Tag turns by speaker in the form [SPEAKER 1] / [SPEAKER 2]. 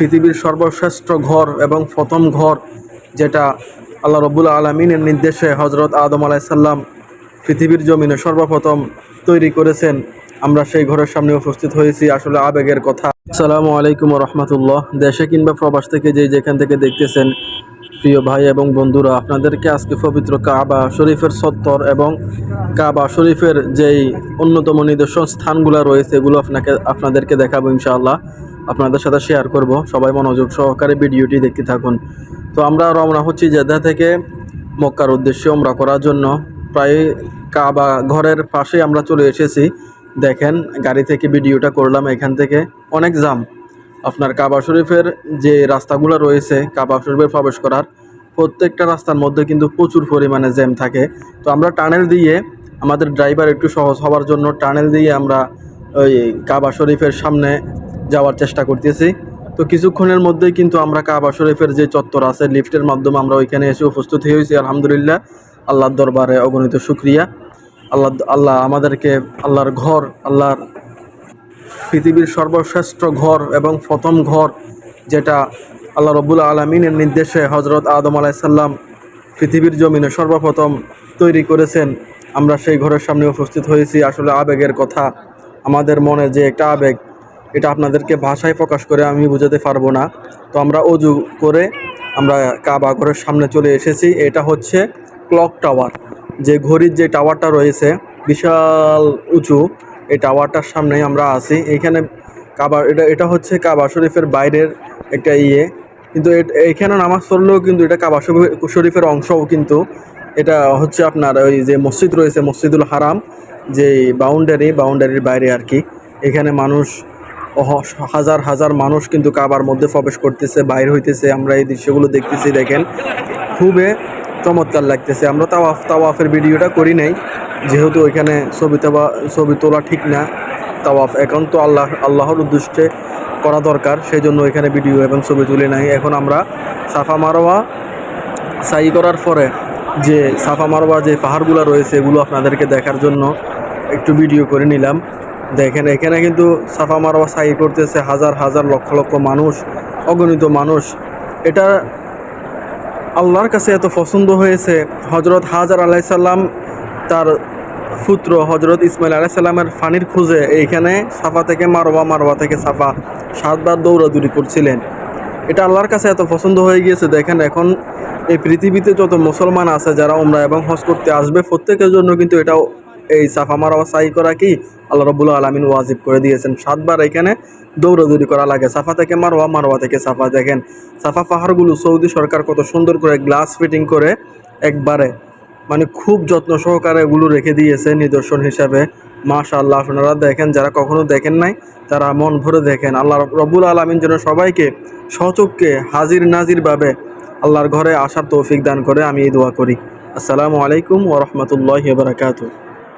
[SPEAKER 1] পৃথিবীর সর্বশ্রেষ্ঠ ঘর এবং প্রথম ঘর যেটা আল্লাহ রব্বুল আলমিনের নির্দেশে হজরত আদম আলাইসাল্লাম পৃথিবীর জমিনে সর্বপ্রথম তৈরি করেছেন। আমরা সেই ঘরের সামনে উপস্থিত হয়েছি, আসলে আবেগের কথা। আসসালামু আলাইকুম রহমতুল্লাহ। দেশে কিংবা প্রবাস থেকে যে যেখান থেকে দেখতেছেন, প্রিয় ভাই এবং বন্ধুরা, আপনাদেরকে আজকে পবিত্র কাবা শরীফের সত্তর এবং কাবা শরীফের যেই অন্যতম নিদর্শন স্থানগুলো রয়েছে, এগুলো আপনাকে, আপনাদেরকে দেখাবো ইনশাআল্লাহ। আপনাদের সাথে শেয়ার করব। সবাই মনোযোগ সহকারে ভিডিওটি দেখতে থাকুন। তো আমরা রওনা হচ্ছি জেদ্দা থেকে মক্কার উদ্দেশ্যে আমরা করার জন্য। প্রায় কাবা ঘরের পাশে আমরা চলে এসেছি। দেখেন, গাড়ি থেকে ভিডিওটা করলাম এখান থেকে। অনেক জাম। আপনার কাবা শরীফের যে রাস্তাগুলো রয়েছে, কাবা শরীফের প্রবেশ করার প্রত্যেকটা রাস্তার মধ্যে কিন্তু প্রচুর পরিমাণে জ্যাম থাকে। তো আমরা টানেল দিয়ে, আমাদের ড্রাইভার একটু সহজ হওয়ার জন্য টানেল দিয়ে আমরা ওই কাবা শরীফের সামনে যাওয়ার চেষ্টা করতেছি। তো কিছুক্ষণের মধ্যেই কিন্তু আমরা কাবা শরীফের যে চত্বর আছে, লিফটের মাধ্যমে আমরা ওইখানে এসে উপস্থিত হয়েছি। আলহামদুলিল্লাহ, আল্লাহর দরবারে অগণিত শুক্রিয়া। আল্লাহ আল্লাহ আমাদেরকে আল্লাহর ঘর, আল্লাহর পৃথিবীর সর্বশ্রেষ্ঠ ঘর এবং প্রথম ঘর, যেটা আল্লাহ রব্বুল আলমিনের নির্দেশে হজরত আদম আলাইসাল্লাম পৃথিবীর জমিনে সর্বপ্রথম তৈরি করেছেন। আমরা সেই ঘরের সামনে উপস্থিত হয়েছি। আসলে আবেগের কথা। আমাদের মনে যে একটা আবেগ এটা আপনাদেরকে ভাষায় প্রকাশ করে আমি বোঝাতে পারব না। তো আমরা অজু করে আমরা কাবা ঘরের সামনে চলে এসেছি। এটা হচ্ছে ক্লক টাওয়ার। যে ঘড়ির যে টাওয়ারটা রয়েছে, বিশাল উঁচু, এই টাওয়ারটার সামনে আমরা আছি। এইখানে কাবা, এটা এটা হচ্ছে কাবা শরীফের বাইরের একটা ইয়ে। কিন্তু এইখানে নামাজ পড়লেও কিন্তু এটা কাবা শরীফ- শরীফের অংশও কিন্তু এটা হচ্ছে আপনার ওই যে মসজিদ রয়েছে, মসজিদুল হারাম যে বাউন্ডারি বাউন্ডারির বাইরে আর কি। এখানে মানুষ হাজার হাজার মানুষ কিন্তু কাবার মধ্যে প্রবেশ করতেছে, বাইর হইতেছে। আমরা এই দৃশ্যগুলো দেখতেছি, দেখেন। খুবই চমৎকার লাগতেছে। আমরা তাওয়াফ, তাওয়াফের ভিডিওটা করি নাই। যেহেতু ওইখানে ছবি তোলা ছবি তোলা ঠিক না, তাওয়াফ। এখন তো আল্লাহ, আল্লাহর উদ্দেশ্যে করা দরকার সেই জন্য এখানে ভিডিও এবং ছবি তুলে নাই। এখন আমরা সাফা মারোয়া সাই করার পরে যে সাফা মারোয়া যে পাহাড়গুলো রয়েছে, এগুলো আপনাদেরকে দেখার জন্য একটু ভিডিও করে নিলাম। দেখেন, এখানে কিন্তু সাফা মারোয়া সাই করতেছে হাজার হাজার লক্ষ লক্ষ মানুষ, অগণিত মানুষ। এটা আল্লাহর কাছে এত পছন্দ হয়েছে। হজরত হাজার আলাইসাল্লাম তার পুত্র হজরত ইসমাইল আলাইসাল্লামের ফানির খুঁজে এইখানে সাফা থেকে মারোয়া মারোয়া থেকে সাফা সাতবার দৌড়াদৌড়ি করছিলেন। এটা আল্লাহর কাছে এত পছন্দ হয়ে গিয়েছে। দেখেন, এখন এই পৃথিবীতে যত মুসলমান আছে, যারা ওমরা এবং হজ করতে আসবে, প্রত্যেকের জন্য কিন্তু এটাও এই সাফা মারোয়া সাই করা কি? আল্লাহ রবুল্লা আলমিন ওয়াজিব করে দিয়েছেন। সাতবার এখানে দৌড়াদৌড়ি করা লাগে। সাফা থেকে মারোয়া মারোয়া থেকে সাফা দেখেন। সাফা পাহাড়গুলো সৌদি সরকার কত সুন্দর করে গ্লাস ফিটিং করে একবারে মানে খুব যত্ন সহকারে এগুলো রেখে দিয়েছে নিদর্শন হিসাবে। মাশাআল্লাহ, আপনারা দেখেন, যারা কখনো দেখেন নাই, তারা মন ভরে দেখেন। আল্লাহ রব্বুল আলমিন যেন সবাইকে সচককে হাজির নাজিরভাবে আল্লাহর ঘরে আসার তৌফিক দান করে, আমি এই দোয়া করি। আসসালামু আলাইকুম ওরহমতুল্লাহ বারাকাতু